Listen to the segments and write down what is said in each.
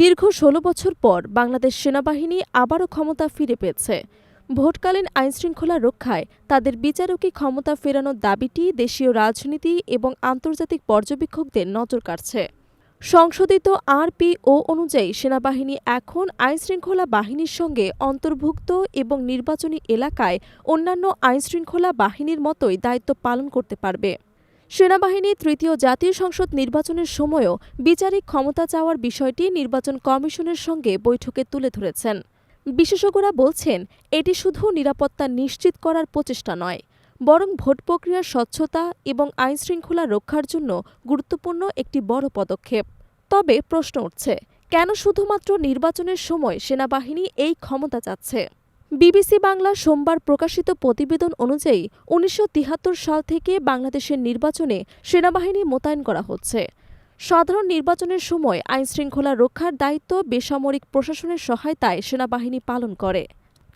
দীর্ঘ ষোলো বছর পর বাংলাদেশ সেনাবাহিনী আবারও ক্ষমতা ফিরে পেয়েছে। ভোটকালীন আইনশৃঙ্খলা রক্ষায় তাদের বিচারকী ক্ষমতা ফেরানোর দাবিটি দেশীয় রাজনীতি এবং আন্তর্জাতিক পর্যবেক্ষকদের নজর কাড়ছে। সংশোধিত আরপিও অনুযায়ী সেনাবাহিনী এখন আইনশৃঙ্খলা বাহিনীর সঙ্গে অন্তর্ভুক্ত এবং নির্বাচনী এলাকায় অন্যান্য আইনশৃঙ্খলা বাহিনীর মতোই দায়িত্ব পালন করতে পারবে। সেনাবাহিনী তৃতীয় জাতীয় সংসদ নির্বাচনের সময়ও বিচারিক ক্ষমতা চাওয়ার বিষয়টি নির্বাচন কমিশনের সঙ্গে বৈঠকে তুলে ধরেছেন। বিশেষজ্ঞরা বলছেন, এটি শুধু নিরাপত্তা নিশ্চিত করার প্রচেষ্টা নয়, বরং ভোট প্রক্রিয়ার স্বচ্ছতা এবং আইনশৃঙ্খলা রক্ষার জন্য গুরুত্বপূর্ণ একটি বড় পদক্ষেপ। তবে প্রশ্ন উঠছে, কেন শুধুমাত্র নির্বাচনের সময় সেনাবাহিনী এই ক্ষমতা চাচ্ছে? বিবিসি বাংলা সোমবার প্রকাশিত প্রতিবেদন অনুযায়ী উনিশশো সাল থেকে বাংলাদেশের নির্বাচনে সেনাবাহিনী মোতায়েন করা হচ্ছে। সাধারণ নির্বাচনের সময় আইনশৃঙ্খলা রক্ষার দায়িত্ব বেসামরিক প্রশাসনের সহায়তায় সেনাবাহিনী পালন করে।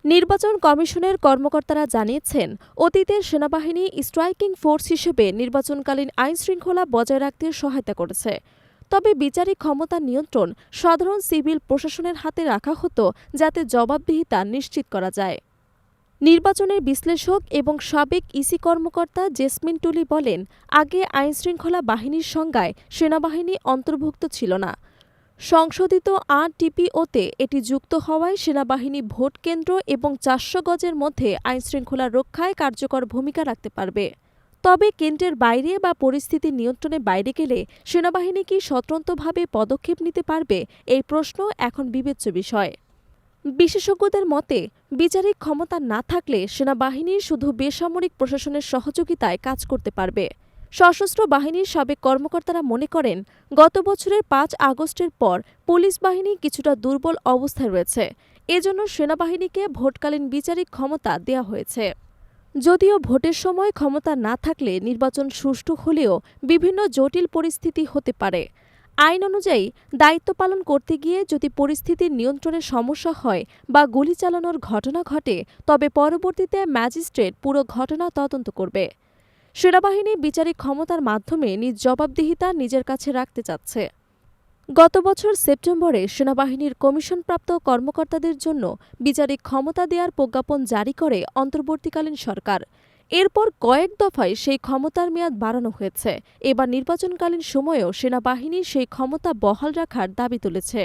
নির্বাচন কমিশনের কর্মকর্তারা জানিয়েছেন, অতীতে সেনাবাহিনী স্ট্রাইকিং ফোর্স হিসেবে নির্বাচনকালীন আইনশৃঙ্খলা বজায় রাখতে সহায়তা করেছে। তবে বিচারিক ক্ষমতা নিয়ন্ত্রণ সাধারণ সিভিল প্রশাসনের হাতে রাখা হতো যাতে জবাবদিহিতা নিশ্চিত করা যায়। নির্বাচনের বিশ্লেষক এবং সাবেক ইসি কর্মকর্তা জেসমিন টুলি বলেন, আগে আইনশৃঙ্খলা বাহিনীর সংজ্ঞায় সেনাবাহিনী অন্তর্ভুক্ত ছিল না। সংশোধিত আরটিপিওতে এটি যুক্ত হওয়ায় সেনাবাহিনী ভোট কেন্দ্র এবং চারশো গজের মধ্যে আইনশৃঙ্খলা রক্ষায় কার্যকর ভূমিকা রাখতে পারবে। তবে কেন্দ্রের বাইরে বা পরিস্থিতি নিয়ন্ত্রণের বাইরে গেলে সেনাবাহিনী কি স্বতন্ত্রভাবে পদক্ষেপ নিতে পারবে? এই প্রশ্ন এখন বিবেচ্য বিষয়। বিশেষজ্ঞদের মতে, বিচারিক ক্ষমতা না থাকলে সেনাবাহিনী শুধু বেসামরিক প্রশাসনের সহযোগিতায় কাজ করতে পারবে। সশস্ত্র বাহিনীর সাবেক কর্মকর্তারা মনে করেন, গত বছরের পাঁচ আগস্টের পর পুলিশ বাহিনী কিছুটা দুর্বল অবস্থায় রয়েছে। এজন্য সেনাবাহিনীকে ভোটকালীন বিচারিক ক্ষমতা দেওয়া হয়েছে। যদিও ভোটের সময় ক্ষমতা না থাকলে নির্বাচন সুষ্ঠু হলেও বিভিন্ন জটিল পরিস্থিতি হতে পারে। আইন অনুযায়ী, দায়িত্ব পালন করতে গিয়ে যদি পরিস্থিতির নিয়ন্ত্রণে সমস্যা হয় বা গুলি চালানোর ঘটনা ঘটে, তবে পরবর্তীতে ম্যাজিস্ট্রেট পুরো ঘটনা তদন্ত করবে। সেনাবাহিনী বিচারিক ক্ষমতার মাধ্যমে নিজ জবাবদিহিতা নিজের কাছে রাখতে চাচ্ছে। গত বছর সেপ্টেম্বরে সেনাবাহিনীর কমিশনপ্রাপ্ত কর্মকর্তাদের জন্য বিচারিক ক্ষমতা দেওয়ার প্রজ্ঞাপন জারি করে অন্তর্বর্তীকালীন সরকার। এরপর কয়েক দফায় সেই ক্ষমতার মেয়াদ বাড়ানো হয়েছে। এবার নির্বাচনকালীন সময়েও সেনাবাহিনী সেই ক্ষমতা বহাল রাখার দাবি তুলেছে।